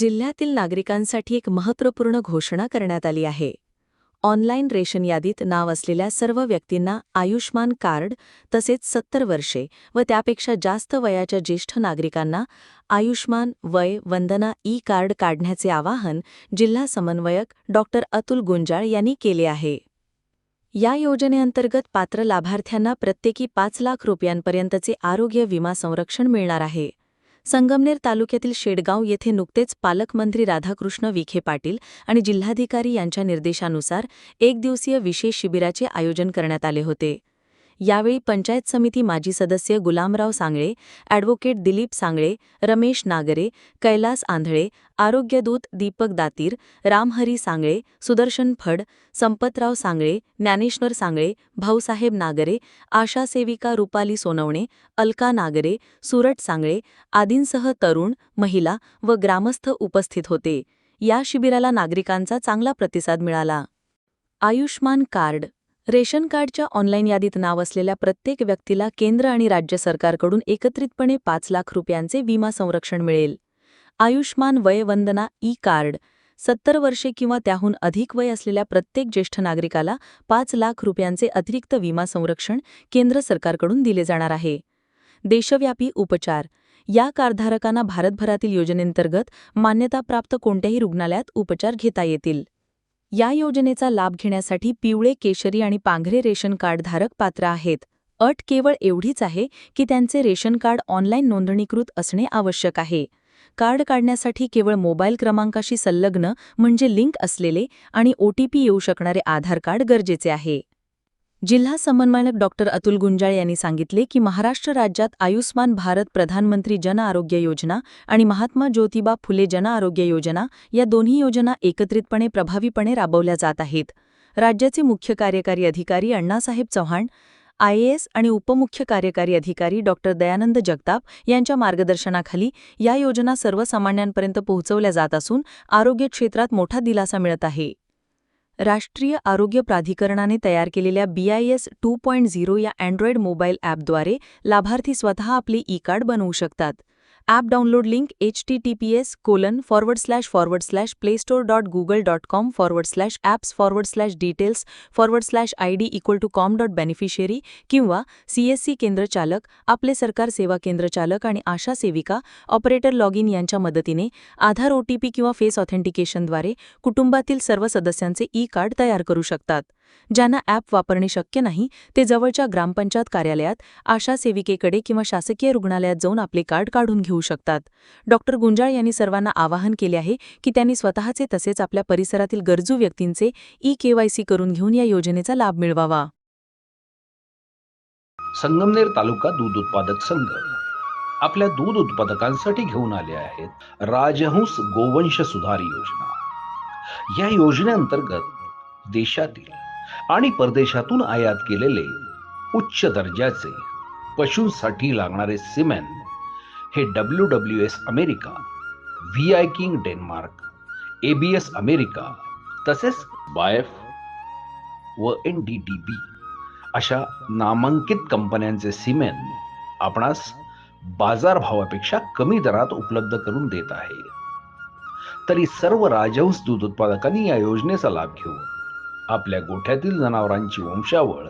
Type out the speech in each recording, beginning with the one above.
जिल्ह्यातील नागरिकांसाठी एक महत्त्वपूर्ण घोषणा करण्यात आली आहे. ऑनलाईन रेशन यादीत नाव असलेल्या सर्व व्यक्तींना आयुष्मान कार्ड तसेच सत्तर वर्षे व त्यापेक्षा जास्त वयाच्या ज्येष्ठ नागरिकांना आयुष्मान वय वंदना ई कार्ड काढण्याचे आवाहन जिल्हा समन्वयक डॉ. अतुल गुंजाळ यांनी केले आहे. या योजनेअंतर्गत पात्र लाभार्थ्यांना प्रत्येकी पाच लाख रुपयांपर्यंतचे आरोग्य विमा संरक्षण मिळणार आहे. संगमनेर तालुक्यातील शेडगाव येथे नुकतेच पालकमंत्री राधाकृष्ण विखे पाटील आणि जिल्हाधिकारी यांच्या निर्देशानुसार एक दिवसीय विशेष शिबिराचे आयोजन करण्यात आले होते. यावेळी पंचायत समिती माजी सदस्य गुलामराव सांगळे ॲडव्होकेट दिलीप सांगळे रमेश नागरे कैलास आंधळे आरोग्यदूत दीपक दातीर रामहरी सांगळे सुदर्शन फड संपतराव सांगळे ज्ञानेश्वर सांगळे भाऊसाहेब नागरे आशा सेविका रुपाली सोनवणे अलका नागरे सुरट सांगळे आदींसह तरुण महिला व ग्रामस्थ उपस्थित होते. या शिबिराला नागरिकांचा चांगला प्रतिसाद मिळाला. आयुष्मान कार्ड रेशन कार्डच्या ऑनलाईन यादीत नाव असलेल्या प्रत्येक व्यक्तीला केंद्र आणि राज्य सरकारकडून एकत्रितपणे पाच लाख रुपयांचे विमा संरक्षण मिळेल. आयुष्मान वयवंदना ई कार्ड सत्तर वर्षे किंवा त्याहून अधिक वय असलेल्या प्रत्येक ज्येष्ठ नागरिकाला पाच लाख रुपयांचे अतिरिक्त विमा संरक्षण केंद्र सरकारकडून दिले जाणार आहे. देशव्यापी उपचार या कार्डधारकांना भारतभरातील योजनेंतर्गत मान्यताप्राप्त कोणत्याही रुग्णालयात उपचार घेता येतील. या योजनेचा लाभ घेण्यासाठी पिवळे केशरी आणि पांघरे रेशन कार्डधारक पात्र आहेत. अट केवळ एवढीच आहे की त्यांचे रेशन कार्ड ऑनलाईन नोंदणीकृत असणे आवश्यक आहे. कार्ड काढण्यासाठी केवळ मोबाईल क्रमांकाशी संलग्न म्हणजे लिंक असलेले आणि ओ येऊ शकणारे आधार कार्ड गरजेचे आहे. जिल्हा समन्वयक डॉक्टर अतुल गुंजाळ यांनी सांगितले की महाराष्ट्र राज्यात आयुष्मान भारत प्रधानमंत्री जन आरोग्य योजना आणि महात्मा ज्योतिबा फुले जन आरोग्य योजना या दोन्ही योजना एकत्रितपणे प्रभावीपणे राबवल्या जात आहेत. राज्याचे मुख्य कार्यकारी अधिकारी अण्णासाहेब चव्हाण आयएएस आणि उपमुख्य कार्यकारी अधिकारी डॉक्टर दयानंद जगताप यांच्या मार्गदर्शनाखाली या योजना सर्वसामान्यांपर्यंत पोहोचवल्या जात असून आरोग्य क्षेत्रात मोठा दिलासा मिळत आहे. राष्ट्रीय आरोग्य प्राधिकरणाने तयार केलेल्या बीआयएस टू पॉईंट झिरो या अँड्रॉइड मोबाईल ॲपद्वारे लाभार्थी स्वतः आपले ई कार्ड बनवू शकतात. App download link H T T P S colon forward slash forward slash play store dot Google dot com forward slash apps forward slash details forward slash I D equal to com dot beneficiary किंवा C S C केंद्रचालक आपले सरकार सेवा केंद्रचालक आणि आशा सेविका operator log in यांच्या मदतीने आधार OTP किंवा फेस ऑथेंटिकेशनद्वारे कुटुंबातील सर्व सदस्यांचे ई कार्ड तयार करू शकतात. ज्यांना ॲप वापरणे शक्य नाही ते जवळच्या ग्रामपंचायत कार्यालयात आशा सेविकेकडे किंवा शासकीय रुग्णालयात जाऊन आपले कार्ड काढून घेऊ शकतात. डॉक्टर गुंजाळ यांनी सर्वांना आवाहन केले आहे की त्यांनी स्वतःचे तसेच आपल्या परिसरातील गरजू व्यक्तींचे ई केवायसी करून घेऊन या योजनेचा लाभ मिळवावा. संगमनेर तालुका दूध उत्पादक संघ. आपल्या दूध उत्पादकांसाठी घेऊन आले आहेत राजहंस गोवंश सुधार योजना. या योजनेअंतर्गत देशातील आणि परदेशातून आयात केलेले उच्च दर्जाचे पशूंसाठी लागणारे सिमेन हे W W S America V I king Denmark A B S America तसेच बायफ व एन डी डी बी अशा नामांकित कंपन्यांचे सिमेन आपणास बाजारभावापेक्षा कमी दरात उपलब्ध करून देत आहे. तरी सर्व राजहंस दूध उत्पादकांनी या योजनेचा लाभ घेऊन आपल्या गोठ्यातील जनावरांची वंशावळ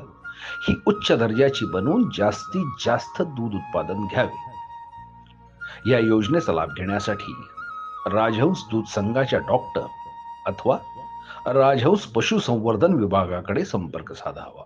ही उच्च दर्जाची बनवून जास्तीत जास्त दूध उत्पादन घ्यावे. या योजनेचा लाभ घेण्यासाठी राजहंस दूध संघाच्या डॉक्टर अथवा राजहंस पशुसंवर्धन विभागाकडे संपर्क साधावा.